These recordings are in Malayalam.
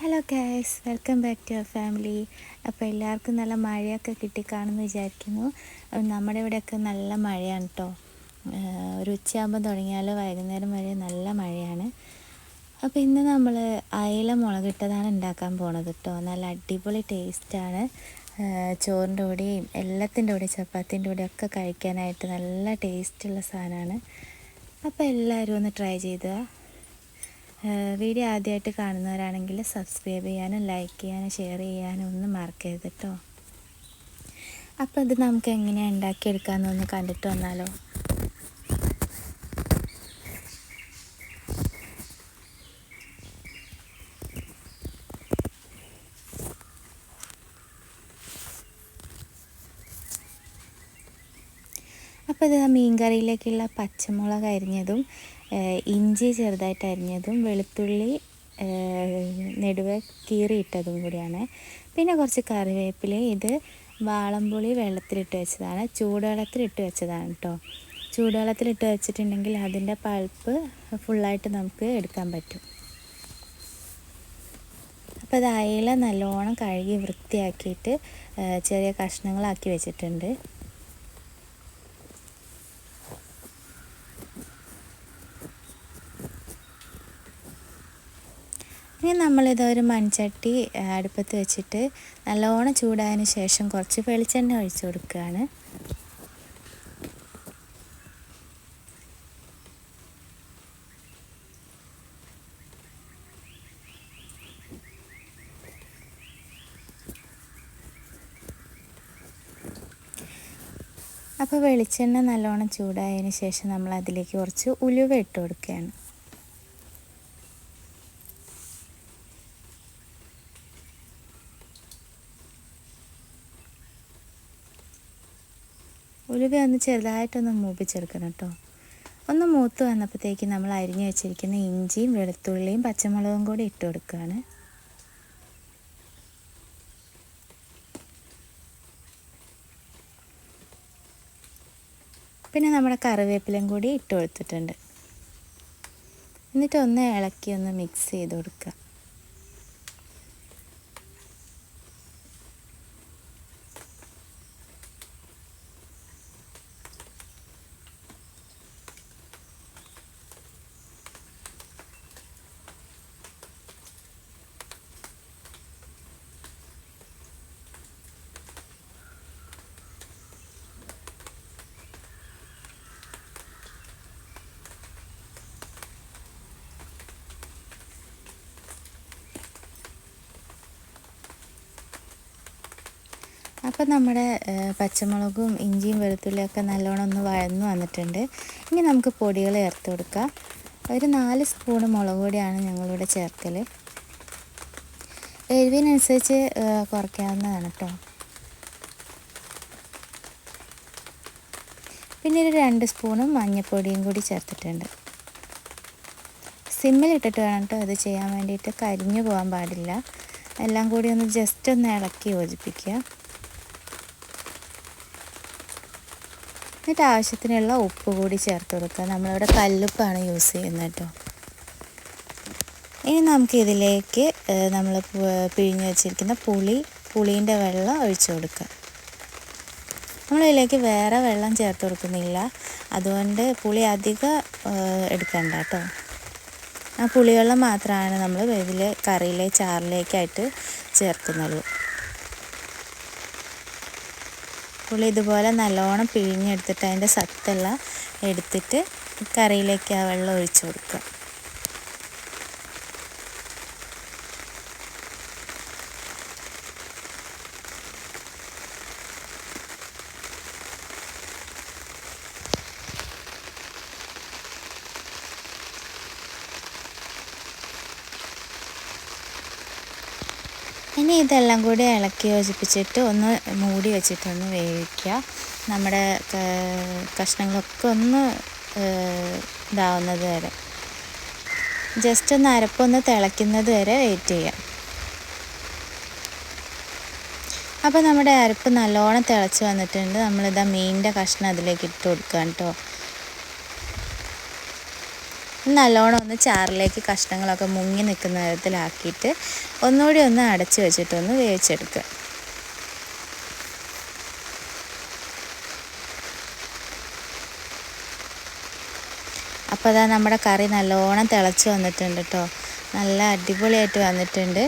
Hello guys welcome back to your family അപ്പോൾ എല്ലാവർക്കും നല്ല മഴയൊക്കെ കിട്ടിക്കാണെന്ന് വിചാരിക്കുന്നു. നമ്മുടെ ഇവിടെയൊക്കെ നല്ല മഴയാണ് കേട്ടോ ഒരു ഉച്ചയാകുമ്പോൾ തുടങ്ങിയാൽ വൈകുന്നേരം വരെ നല്ല മഴയാണ്. അപ്പോൾ ഇന്ന് നമ്മൾ അയില മുളകിട്ടതാണ് ഉണ്ടാക്കാൻ പോണത് കേട്ടോ നല്ല അടിപൊളി ടേസ്റ്റാണ് ചോറിന്റെ കൂടെയും എല്ലാത്തിന്റെ കൂടെയും ചപ്പാത്തിന്റെ കൂടെയും ഒക്കെ കഴിക്കാനായിട്ട് നല്ല ടേസ്റ്റുള്ള സാധനമാണ്. അപ്പോൾ എല്ലാവരും ഒന്ന് ട്രൈ ചെയ്തുക വീഡിയോ ആദ്യമായിട്ട് കാണുന്നവരാണെങ്കിൽ സബ്സ്ക്രൈബ് ചെയ്യാനും ലൈക്ക് ചെയ്യാനും ഷെയർ ചെയ്യാനും ഒന്ന് മറക്കരുത് കേട്ടോ അപ്പോൾ ഇത് നമുക്ക് എങ്ങനെയാണ് ഉണ്ടാക്കിയെടുക്കാമെന്നൊന്ന് കണ്ടിട്ട് വന്നാലോ? അപ്പോൾ ഇത് മീൻ കറിയിലേക്കുള്ള പച്ചമുളക് അരിഞ്ഞതും ഇഞ്ചി ചെറുതായിട്ട് അരിഞ്ഞതും വെളുത്തുള്ളി നെടുവെ കീറിയിട്ടതും കൂടിയാണ്. പിന്നെ കുറച്ച് കറിവേപ്പില ഇത് വാളംപുളി വെള്ളത്തിലിട്ട് വെച്ചതാണ്. ചൂടുവെള്ളത്തിലിട്ട് വെച്ചതാണ് കേട്ടോ ചൂടുവെള്ളത്തിലിട്ട് വെച്ചിട്ടുണ്ടെങ്കിൽ അതിന്റെ പൾപ്പ് ഫുള്ളായിട്ട് നമുക്ക് എടുക്കാൻ പറ്റും. അപ്പോൾ അത് അയില നല്ലോണം കഴുകി വൃത്തിയാക്കിയിട്ട് ചെറിയ കഷ്ണങ്ങളാക്കി വെച്ചിട്ടുണ്ട്. ഇനി നമ്മളിത് ഒരു മൺചട്ടി അടുപ്പത്ത് വെച്ചിട്ട് നല്ലോണം ചൂടായതിന് ശേഷം കുറച്ച് വെളിച്ചെണ്ണ ഒഴിച്ചു കൊടുക്കുകയാണ്. അപ്പോൾ വെളിച്ചെണ്ണ നല്ലോണം ചൂടായതിന് ശേഷം നമ്മൾ അതിലേക്ക് കുറച്ച് ഉലുവ ഇട്ട് കൊടുക്കുകയാണ്. ഉലുവ ഒന്ന് ചെറുതായിട്ടൊന്ന് മൂപ്പിച്ചെടുക്കണം കേട്ടോ. ഒന്ന് മൂത്ത് വന്നപ്പോഴത്തേക്ക് നമ്മൾ അരിഞ്ഞു വെച്ചിരിക്കുന്ന ഇഞ്ചിയും വെളുത്തുള്ളിയും പച്ചമുളകും കൂടി ഇട്ട് കൊടുക്കുകയാണ്. പിന്നെ നമ്മുടെ കറിവേപ്പിലയും കൂടി ഇട്ട് കൊടുത്തിട്ടുണ്ട്. എന്നിട്ട് ഒന്ന് ഇളക്കി ഒന്ന് മിക്സ് ചെയ്ത് കൊടുക്കുക. അപ്പോൾ നമ്മുടെ പച്ചമുളകും ഇഞ്ചിയും വെളുത്തുള്ളിയൊക്കെ നല്ലോണം ഒന്ന് വഴന്നു വന്നിട്ടുണ്ട്. ഇനി നമുക്ക് പൊടികൾ ചേർത്ത് കൊടുക്കാം. ഒരു നാല് സ്പൂൺ മുളക് പൊടിയാണ് ഞങ്ങളിവിടെ ചേർക്കൽ എരിവിനനുസരിച്ച് കുറയ്ക്കാവുന്നതാണ് കേട്ടോ പിന്നെ ഒരു രണ്ട് സ്പൂണും മഞ്ഞൾപ്പൊടിയും കൂടി ചേർത്തിട്ടുണ്ട്. സിമ്മിലിട്ടിട്ട് വേണം കേട്ടോ ഇത് ചെയ്യാൻ വേണ്ടിയിട്ട് കരിഞ്ഞു പോകാൻ പാടില്ല. എല്ലാം കൂടി ഒന്ന് ജസ്റ്റ് ഒന്ന് ഇളക്കി യോജിപ്പിക്കുക. എന്നിട്ട് ആവശ്യത്തിനുള്ള ഉപ്പ് കൂടി ചേർത്ത് കൊടുക്കുക. നമ്മളിവിടെ കല്ലുപ്പാണ് യൂസ് ചെയ്യുന്നത് കേട്ടോ. ഇനി നമുക്ക് ഇതിലേക്ക് നമ്മൾ പിഴിഞ്ഞ് വെച്ചിരിക്കുന്ന പുളി പുളീന്റെ വെള്ളം ഒഴിച്ചു കൊടുക്കുക. നമ്മളിതിലേക്ക് വേറെ വെള്ളം ചേർത്ത് കൊടുക്കുന്നില്ല. അതുകൊണ്ട് പുളി അധികം എടുക്കണ്ട കേട്ടോ. ആ പുളിവെള്ളം മാത്രമാണ് നമ്മൾ ഇതിൽ കറിയിലെ ചാറിലേക്കായിട്ട് ചേർക്കുന്നുള്ളൂ. പുളി ഇതുപോലെ നല്ലോണം പിഴിഞ്ഞെടുത്തിട്ട് അതിന്റെ സത്തെല്ലാം എടുത്തിട്ട് കറിയിലേക്ക് ആ വെള്ളം ഒഴിച്ചു കൊടുക്കുക. ഇനി ഇതെല്ലാം കൂടി ഇളക്കി യോജിപ്പിച്ചിട്ട് ഒന്ന് മൂടി വെച്ചിട്ടൊന്ന് വേവിക്കുക. നമ്മുടെ കഷ്ണങ്ങളൊക്കെ ഒന്ന് ഇതാവുന്നത് വരെ. ജസ്റ്റ് ഒന്ന് അരപ്പൊന്ന് തിളയ്ക്കുന്നത് വരെ വെയിറ്റ് ചെയ്യാം. അപ്പോൾ നമ്മുടെ അരപ്പ് നല്ലോണം തിളച്ച് വന്നിട്ടുണ്ട്. നമ്മളിതാ മീനിന്റെ കഷ്ണം അതിലേക്ക് ഇട്ട് കൊടുക്കാം കേട്ടോ നല്ലോണം ഒന്ന് ചാറിലേക്ക് കഷ്ണങ്ങളൊക്കെ മുങ്ങി നിൽക്കുന്ന തരത്തിലാക്കിയിട്ട് ഒന്നുകൂടി ഒന്ന് അടച്ച് വെച്ചിട്ടൊന്ന് വേവിച്ചെടുക്കുക. അപ്പോൾ അതാ നമ്മുടെ കറി നല്ലോണം തിളച്ച് വന്നിട്ടുണ്ട് കേട്ടോ. നല്ല അടിപൊളിയായിട്ട് വന്നിട്ടുണ്ട്.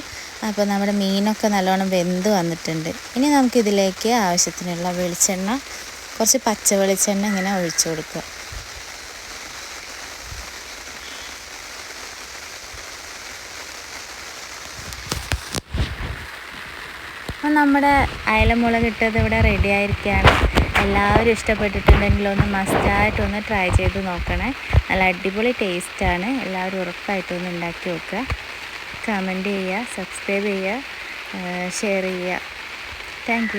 അപ്പോൾ നമ്മുടെ മീനൊക്കെ നല്ലോണം വെന്ത് വന്നിട്ടുണ്ട്. ഇനി നമുക്കിതിലേക്ക് ആവശ്യത്തിനുള്ള വെളിച്ചെണ്ണ കുറച്ച് പച്ച വെളിച്ചെണ്ണ ഇങ്ങനെ ഒഴിച്ചു കൊടുക്കുക. അപ്പം നമ്മുടെ അയലമുളക് ഇട്ടത് ഇവിടെ റെഡി ആയിരിക്കുകയാണ്. എല്ലാവരും ഇഷ്ടപ്പെട്ടിട്ടുണ്ടെങ്കിൽ ഒന്ന് മസ്റ്റായിട്ടൊന്ന് ട്രൈ ചെയ്ത് നോക്കണേ. നല്ല അടിപൊളി ടേസ്റ്റാണ് എല്ലാവരും ഉറപ്പായിട്ടൊന്ന് ഉണ്ടാക്കി നോക്കുക. കമന്റ് ചെയ്യുക സബ്സ്ക്രൈബ് ചെയ്യുക ഷെയർ ചെയ്യുക. താങ്ക്